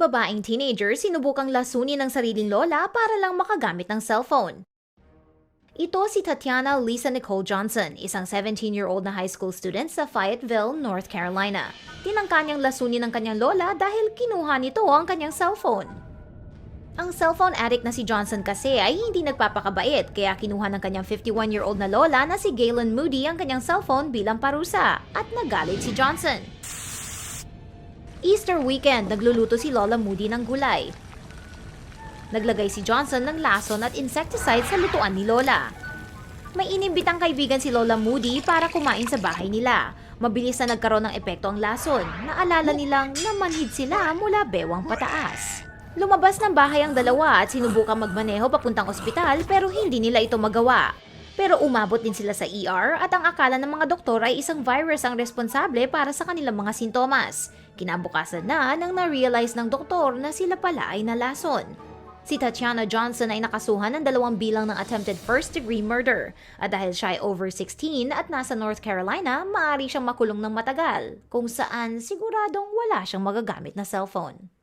Babaeng teenager sinubukang lasunin ng sariling lola para lang makagamit ng cellphone. Ito si Tatiana Lisa Nicole Johnson, isang 17-year-old na high school student sa Fayetteville, North Carolina. Tinangka niyang lasunin ng kanyang lola dahil kinuha nito ang kanyang cellphone. Ang cellphone addict na si Johnson kasi ay hindi nagpapakabait kaya kinuha ng kanyang 51-year-old na lola na si Galen Moody ang kanyang cellphone bilang parusa at nagalit si Johnson. Easter weekend, nagluluto si Lola Moody ng gulay. Naglagay si Johnson ng lason at insecticide sa lutuan ni Lola. May inimbitang kaibigan si Lola Moody para kumain sa bahay nila. Mabilis na nagkaroon ng epekto ang lason. Naalala nilang namanhid sila mula bewang pataas. Lumabas ng bahay ang dalawa at sinubukang magmaneho papuntang ospital pero hindi nila ito magawa. Pero umabot din sila sa ER at ang akala ng mga doktor ay isang virus ang responsable para sa kanilang mga sintomas. Kinabukasan na nang na-realize ng doktor na sila pala ay nalason. Si Tatiana Johnson ay nakasuhan ng dalawang bilang ng attempted first-degree murder. At dahil siya ay over 16 at nasa North Carolina, maaari siyang makulong ng matagal, kung saan siguradong wala siyang magagamit na cellphone.